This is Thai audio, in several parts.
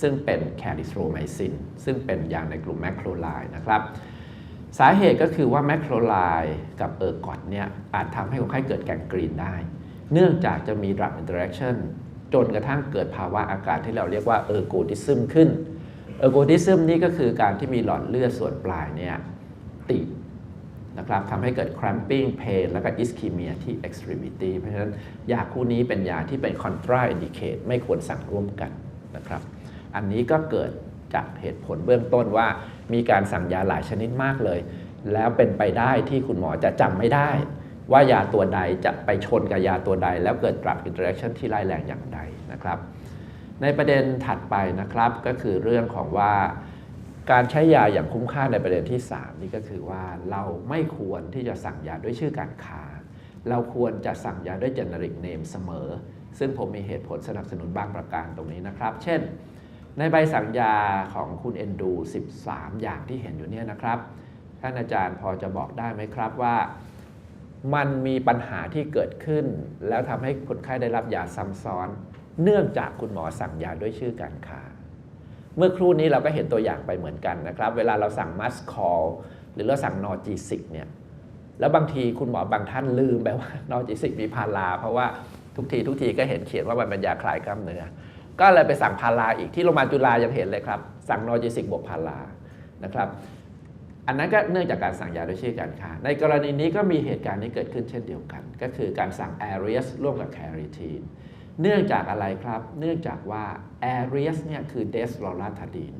ซึ่งเป็นแคดิสโทรไมซินซึ่งเป็นยาในกลุ่มแมคโครไลด์นะครับสาเหตุก็คือว่าแมคโครไลด์กับเออร์กอดเนี่ยอาจทำให้คนไข้เกิดแกงกรีนได้ เนื่องจากจะมี drug interaction จนกระทั่งเกิดภาวะอาการที่เราเรียกว่าเออร์โกดิซึมขึ้น เออร์โกดิซึมนี่ก็คือการที่มีหลอดเลือดส่วนปลายเนี่ยตีบนะครับทำให้เกิด cramping pain แล้วก็ ischemia ที่ extremity เพราะฉะนั้นยาคู่นี้เป็นยาที่เป็น contra indicate ไม่ควรสั่งร่วมกันนะครับ อันนี้ก็เกิดจากเหตุผลเบื้องต้นว่า มีการสั่งยาหลายชนิดมากเลย แล้วเป็นไปได้ที่คุณหมอจะจำไม่ได้ ว่ายาตัวใดจะไปชนกับยาตัวใด แล้วเกิด drug interaction ที่ร้ายแรงอย่างใดนะครับ ในประเด็นถัดไปนะครับก็คือเรื่องของว่าการใช้ยาอย่างคุ้มค่าในประเด็นที่ 3 นี่ก็คือว่าเราไม่ควรที่จะสั่งยาด้วยชื่อการค้า เราควรจะสั่งยาด้วย generic name เสมอ ซึ่งผมมีเหตุผลสนับสนุนบางประการตรงนี้นะครับ เช่น ในใบสั่งยาของคุณเอนดู 13 อย่างที่เห็นอยู่เนี่ยนะครับ ท่านอาจารย์พอจะบอกได้ไหมครับว่า มันมีปัญหาที่เกิดขึ้น แล้วทำให้คนไข้ได้รับยาซ้ำซ้อน เนื่องจากคุณหมอสั่งยาด้วยชื่อการค้าเมื่อครู่นี้เราก็เห็นตัวอย่างไปเหมือนกันนะครับ เวลาเราสั่งมัสคอลหรือเราสั่งนอจีสิกเนี่ยแล้วบางทีคุณหมอบางท่านลืมไปว่านอจิสิกมีพาราเพราะว่าทุกทีทุกทีก็เห็นเขียนว่ามันเป็นยาคลายกล้ามเนื้อ ก็เลยไปสั่งพาราอีกที่โรงพยาบาลจุฬายังเห็นเลยครับ สั่งนอจิสิกบวกพารานะครับ อันนั้นก็เนื่องจากการสั่งยาโดยชื่อการค้า ในกรณีนี้ก็มีเหตุการณ์นี้เกิดขึ้นเช่นเดียวกัน ก็คือการสั่ง a r i u s ร่วมกับ c a r i t i n เนื่องจากอะไรครับ เนื่องจากว่า a r i u s เนี่ยคือ d e s l o r a t a d i n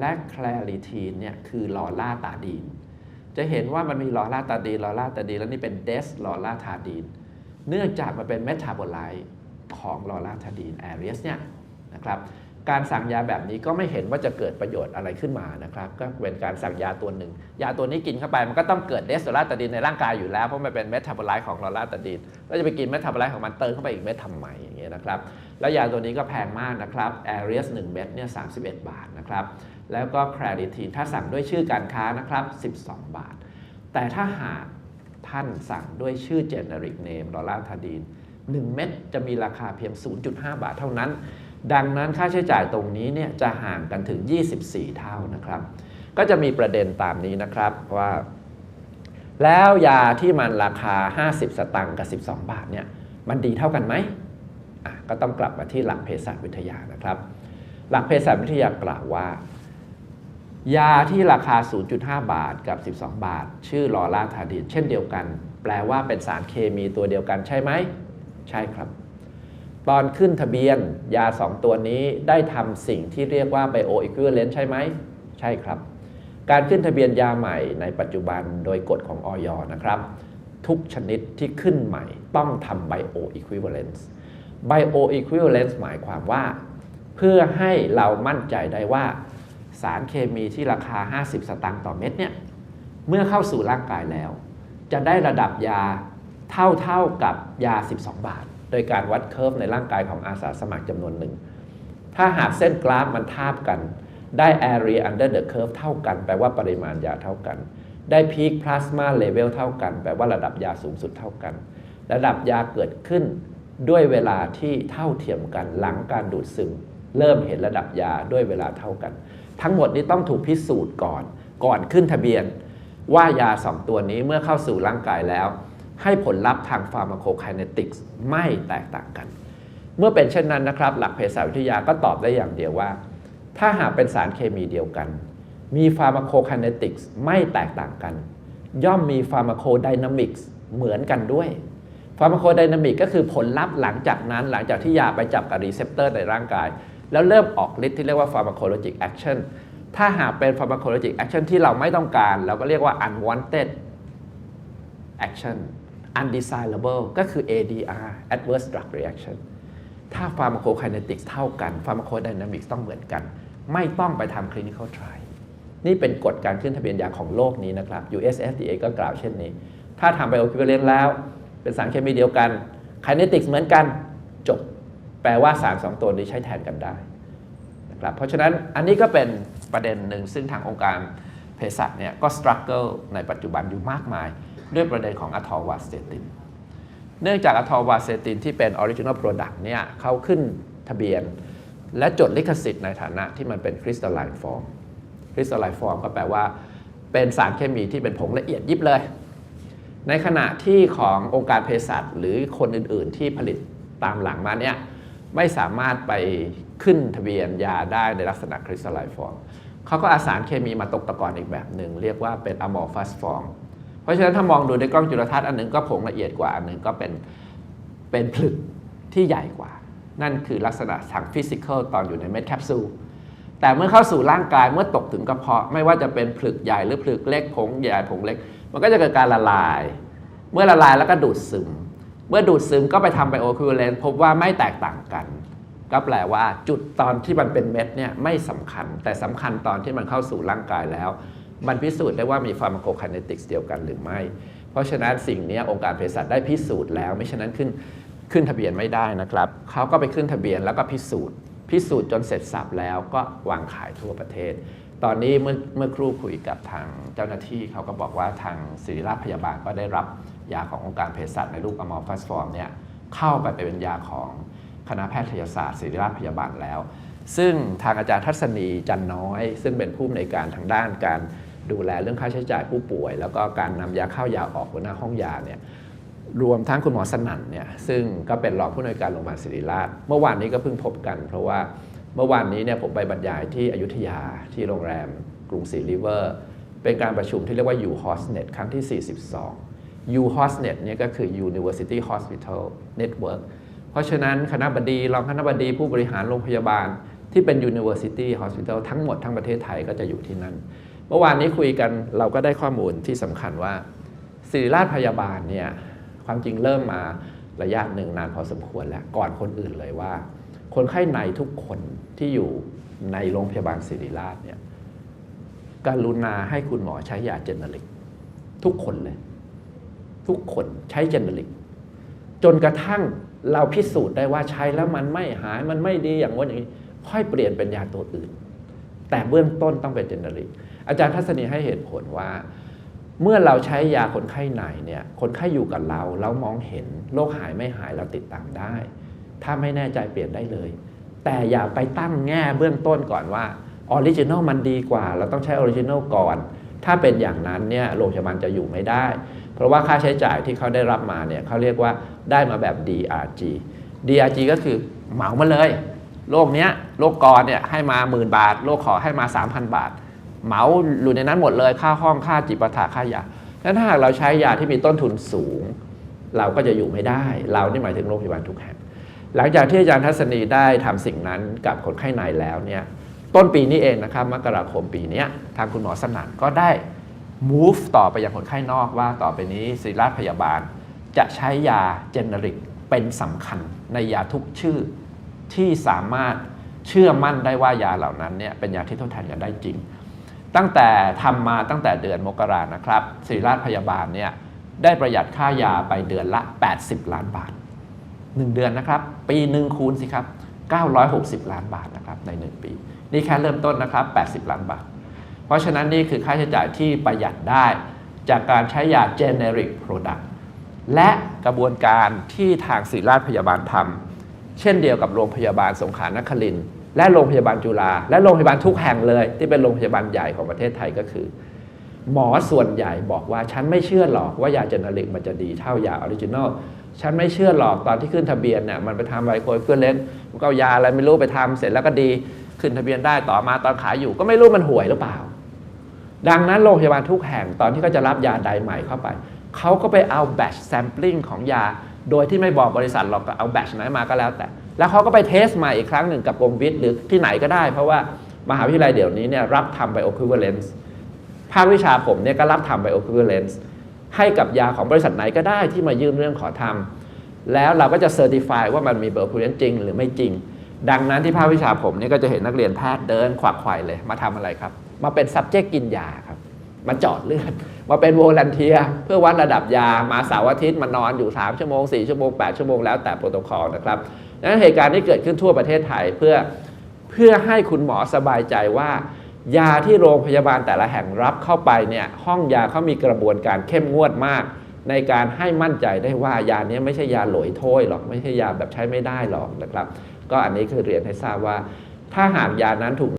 และ c l a r i t i n เนี่ยคือลอราตาดีน จะเห็นว่ามันมีลอราตาดีนลอราตาดีนแล้วนี่เป็นเดสลอราทาดีน เนื่องจากมันเป็นเมตาบอไลต์ของลอราทาดีนแอเรียสเนี่ย นะครับการสั่งยาแบบนี้ก็ไม่เห็นว่าจะเกิดประโยชน์อะไรขึ้นมานะครับก็เป็นการสั่งยาตัวหนึ่ง ยาตัวนี้กินเข้าไปมันก็ต้องเกิดเดสลอราตาดีนในร่างกายอยู่แล้ว เพราะมันเป็นเมตาบอไลต์ของลอราตาดีนแล้วจะไปกินเมตาบอไลต์ของมันเติมเข้าไปอีกเม็ดทำไมอย่างเงี้ยนะครับแล้วยาตัวนี้ก็แพงมากนะครับแอเรียส1เม็ดเนี่ย31บาทนะครับแล้วก็แคลริทีนถ้าสั่งด้วยชื่อการค้านะครับ12 บาท แต่ถ้าหากท่านสั่งด้วยชื่อ generic name ดอลาร์ทาดีน1เม็ดจะมีราคาเพียง 0.5 บาทเท่านั้น ดังนั้นค่าใช้จ่ายตรงนี้เนี่ยจะห่างกันถึง 24 เท่านะครับ ก็จะมีประเด็นตามนี้นะครับว่า แล้วยาที่มันราคา 50 สตังค์กับ 12 บาทเนี่ยมันดีเท่ากันไหมอะก็ต้องกลับมาที่หลักเภสัชวิทยานะครับ หลักเภสัชวิทยากล่าวว่า ยาที่ราคา 0.5 บาทกับ 12 บาท ชื่อลอราทาดินเช่นเดียวกัน แปลว่าเป็นสารเคมีตัวเดียวกันใช่ไหม ใช่ครับ ตอนขึ้นทะเบียนยา 2 ตัวนี้ได้ทำสิ่งที่เรียกว่า bio equivalent ใช่ไหม ใช่ครับ การขึ้นทะเบียนยาใหม่ในปัจจุบันโดยกฎของออยนะครับ ทุกชนิดที่ขึ้นใหม่ต้องทำ bio equivalence bio equivalence หมายความว่า เพื่อให้เรามั่นใจได้ว่า สารเคมีที่ราคา 50 สตางค์ต่อเม็ดเนี่ยเมื่อเข้าสู่ร่างกายแล้ว จะได้ระดับยาเท่าเท่ากับยา 12 บาท โดยการวัดเคอร์ฟในร่างกายของอาสาสมัครจำนวนหนึ่ง ถ้าหากเส้นกราฟมันทาบกัน ได้ area under the curve เท่ากัน แปลว่าปริมาณยาเท่ากัน ได้ peak plasma level เท่ากัน แปลว่าระดับยาสูงสุดเท่ากัน ระดับยาเกิดขึ้นด้วยเวลาที่เท่าเทียมกันหลังการดูดซึม เริ่มเห็นระดับยาด้วยเวลาเท่ากัน ทั้งหมดนี้ต้องถูกพิสูจน์ก่อน ก่อนขึ้นทะเบียน ว่ายา 2 ตัวนี้เมื่อเข้าสู่ร่างกายแล้ว ให้ผลลัพธ์ทางฟาร์มาโคไคเนติกส์ไม่แตกต่างกัน เมื่อเป็นเช่นนั้นนะครับ หลักเภสัชวิทยาก็ตอบได้อย่างเดียวว่า ถ้าหากเป็นสารเคมีเดียวกัน มีฟาร์มาโคไคเนติกส์ไม่แตกต่างกัน ย่อมมีฟาร์มาโคไดนามิกส์เหมือนกันด้วยฟาร์มาโคไดนามิกก็คือผลลัพธ์หลังจากนั้น หลังจากที่ยาไปจับกับรีเซพเตอร์ในร่างกาย แล้วเริ่มออกฤทธิ์ที่เรียกว่า pharmacologic action ถ้าหากเป็น pharmacologic action ที่เราไม่ต้องการ เราก็เรียกว่า unwanted action undesirable ก็คือ ADR adverse drug reaction ถ้า pharmacokinetics เท่ากัน pharmacodynamics ต้องเหมือนกัน ไม่ต้องไปทำ clinical trial นี่เป็นกฎการขึ้นทะเบียนยาของโลกนี้นะครับ US FDA ก็กล่าวเช่นนี้ ถ้าทำ bioequivalent แล้ว เป็นสารเคมีเดียวกัน kinetics เหมือนกันจบ แปลว่าสารสองตัวนี้ใช้แทนกันได้นะครับเพราะฉะนั้นอันนี้ก็เป็นประเด็นหนึ่งซึ่งทางองค์การเภสัชเนี่ยก็ struggle ในปัจจุบันอยู่มากมาย ด้วยประเด็นของอะทอวาสเตติน เนื่องจากอะทอวาสเตตินที่เป็น original product เนี่ยเขาขึ้นทะเบียน และจดลิขสิทธิ์ในฐานะที่มันเป็นคริสตัลไลน์ฟอร์มคริสตัลไลน์ฟอร์มก็แปลว่า เป็นสารเคมีที่เป็นผงละเอียดยิบเลย ในขณะที่ขององค์การเภสัชหรือคนอื่น ๆ ที่ผลิตตามหลังมาเนี่ยไม่สามารถไปขึ้นทะเบียนยาได้ในลักษณะคริสตัลไลน์ฟอร์มเขาก็อาสารเคมีมาตกตะกอนอีกแบบหนึ่งเรียกว่าเป็นอะมอร์ฟัสฟอร์ม ราะฉะนั้นถ้ามองดูในกล้องจุลทรรศน์อันหนึ่งก็ผงละเอียดกว่าอันหนึ่งก็เป็นเป็นผลึกที่ใหญ่กว่า นั่นคือลักษณะทางฟิสิกอลตอนอยู่ในเม็ดแคปซูลแต่เมื่อเข้าสู่ร่างกายเมื่อตกถึงกระเพาะ ไม่ว่าจะเป็นผลึกใหญ่หรือผลึกเล็กผงใหญ่ผงเล็ก มันก็จะเกิดการละลาย เมื่อละลายแล้วก็ดูดซึม เมื่อดูดซึมก็ไปทำไบโอคิวเลนพบว่าไม่แตกต่างกัน ก็แปลว่าจุดตอนที่มันเป็นเม็ดเนี่ยไม่สำคัญ แต่สำคัญตอนที่มันเข้าสู่ร่างกายแล้ว มันพิสูจน์ได้ว่ามีฟาร์มาโคไคเนติกส์เดียวกันหรือไม่ เพราะฉะนั้นสิ่งนี้องค์การเภสัชได้พิสูจน์แล้วไม่ฉะนั้นขึ้นขึ้นทะเบียนไม่ได้นะครับเขาก็ไปขึ้นทะเบียนแล้วก็พิสูจน์ พิสูจน์จนเสร็จสับแล้วก็วางขายทั่วประเทศ ตอนนี้เมื่อเมื่อครู่คุยกับทางเจ้าหน้าที่เขาก็บอกว่าทางศิริราชพยาบาลก็ได้รับยาขององค์การเภสัชในรูปอะมอร์ฟัสฟอร์มเนี่ยเข้าไปเป็นยาของคณะแพทยศาสตร์ศิริราชพยาบาลแล้ว ซึ่งทางอาจารย์ทัศนีจันน้อย ซึ่งเป็นผู้อำนวยการทางด้านการ ดูแลเรื่องค่าใช้จ่ายผู้ป่วย แล้วก็การนำยาเข้ายาออกหัวหน้าห้องยาเนี่ยรวมทั้งคุณหมอสนั่นเนี่ยซึ่งก็เป็นรองผู้อำนวยการโรงพยาบาลศิริราช เมื่อวานนี้ก็เพิ่งพบกัน เพราะว่าเมื่อวานนี้เนี่ยผมไปบรรยายที่อยุธยาที่โรงแรมกรุงศรีริเวอร์ เป็นการประชุมที่เรียกว่า U Hostnet ครั้งที่ 42 U Hostnet เนี่ยก็คือ University Hospital Network เพราะฉะนั้นคณะบดีรองคณะบดีผู้บริหารโรงพยาบาลที่เป็น University Hospital ทั้งหมดทั้งประเทศไทยก็จะอยู่ที่นั่น เมื่อวานนี้คุยกันเราก็ได้ข้อมูลที่สำคัญว่าศิริราชพยาบาลเนี่ยความจริงเริ่มมาระยะหนึ่งนานพอสมควรแล้ว ก่อนคนอื่นเลยว่า คนไข้ในทุกคนที่อยู่ในโรงพยาบาลศิริราชเนี่ยกรุณาให้คุณหมอใช้ยาเจเนริก ทุกคนเลย ทุกคนใช้เจเนริก จนกระทั่งเราพิสูจน์ได้ว่าใช้แล้วมันไม่หายมันไม่ดีอย่างว่าอย่างนี้ ค่อยเปลี่ยนเป็นยาตัวอื่น แต่เบื้องต้นต้องเป็นเจเนริกอาจารย์ทัศนีให้เหตุผลว่า เมื่อเราใช้ยาคนไข้ในเนี่ยคนไข้อยู่กับเราเรามองเห็นโรคหายไม่หายเราติดตามได้ ถ้าไม่แน่ใจเปลี่ยนได้เลย แต่อย่าไปตั้งแง่เบื้องต้นก่อนว่าออริจินอลมันดีกว่า เราต้องใช้ออริจินอลก่อน ถ้าเป็นอย่างนั้นเนี่ยโรงพยาบาลจะอยู่ไม่ได้ เพราะว่าค่าใช้จ่ายที่เขาได้รับมาเนี่ยเขาเรียกว่าได้มาแบบ DRG DRG ก็คือเหมามาเลย โรคเนี้ยโรคกรเนี่ยให้มาหมื่นบาทโรคขอให้มา 3,000 บาท เหมาอยู่ในนั้นหมดเลยค่าห้องค่าจิปาถะค่ายาแล้วถ้าหากเราใช้ยาที่มีต้นทุนสูง เราก็จะอยู่ไม่ได้ เรานี่หมายถึงโรงพยาบาลทุกแห่งหลังจากที่อาจารย์ทัศนีได้ทำสิ่งนั้นกับคนไข้ในแล้วเนี่ยต้นปีนี้เองนะครับมกราคมปีนี้ทางคุณหมอสนั่นก็ได้ move ต่อไปยังคนไข้นอกว่าต่อไปนี้ศิริราชพยาบาล จะใช้ยาเจเนริกเป็นสำคัญในยาทุกชื่อ ที่สามารถเชื่อมั่นได้ว่ายาเหล่านั้นเนี่ยเป็นยาที่ทดแทนกันได้จริง ตั้งแต่ทำมาตั้งแต่เดือนมกรานะครับศิริราชพยาบาลเนี่ยได้ประหยัดค่ายาไปเดือนละ 80 ล้านบาท 1 เดือนนะครับ ปีหนึ่งคูณสิครับ 960 ล้านบาทนะครับใน 1 ปี นี่แค่เริ่มต้นนะครับ 80 ล้านบาท เพราะฉะนั้นนี่คือค่าใช้จ่ายที่ประหยัดได้จากการใช้ยา generic product และกระบวนการที่ทางศิริราชพยาบาลทำ เช่นเดียวกับโรงพยาบาลสงขลานครินทร์และโรงพยาบาลจุฬาและโรงพยาบาลทุกแห่งเลย ที่เป็นโรงพยาบาลใหญ่ของประเทศไทยก็คือ หมอส่วนใหญ่บอกว่าฉันไม่เชื่อหรอกว่ายาเจเนริกมันจะดีเท่ายาออริจินอลฉันไม่เชื่อหรอกตอนที่ขึ้นทะเบียนเนี่ยมันไปทำไวโคเพื่อเลนมันก็ายาอะไรไม่รู้ไปทำเสร็จแล้วก็ดีขึ้นทะเบียนได้ต่อมาตอนขายอยู่ก็ไม่รู้มันห่วยหรือเปล่า ดังนั้นโรงพยาบาลทุกแห่งตอนที่เขาจะรับยาใดใหม่เข้าไปเขาก็ไปเอาแบตแซมปลิ้งของยา โดยที่ไม่บอกบริษัทหรอกก็เอาแบตไหนมาก็แล้วแต่ แล้วเขาก็ไปเทสใหม่อีกครั้งหนึ่งกับกรมวิทย์หรือที่ไหนก็ได้ เพราะว่ามหาวิทยาลัยเดี๋ยวนี้เนี่ยรับทำ bioequivalence ภาควิชาผมเนี่ยก็รับทำ bioequivalence ให้กับยาของบริษัทไหนก็ได้ที่มายื่นเรื่องขอทำแล้วเราก็จะเซอร์ติฟายว่ามันมี bioequivalence จริง หรือไม่จริง ดังนั้นที่ภาควิชาผมเนี่ยก็จะเห็นนักเรียนแพทย์เดินขวักไขว่เลยมาทำอะไรครับ มาเป็น subject กินยาครับมาเจอดเลือด มาเป็นโวลันเทียเพื่อวัดระดับยามาเสาร์อาทิตย์มานอนอยู่ 3 ชั่วโมง 4 ชั่วโมง 8 ชั่วโมงแล้วแต่โปรโตคอลนะครับดังนั้นเหตุการณ์ที่เกิดขึ้นทั่วประเทศไทยเพื่อเพื่อให้คุณหมอสบายใจว่า ยาที่โรงพยาบาลแต่ละแห่งรับเข้าไปเนี่ยห้องยาเขามีกระบวนการเข้มงวดมาก ในการให้มั่นใจได้ว่ายานี้ไม่ใช่ยาหลอยโถ้ยหรอกไม่ใช่ยาแบบใช้ไม่ได้หรอกนะครับ ก็อันนี้คือเรียนให้ทราบว่า ถ้าหากยานั้นถูก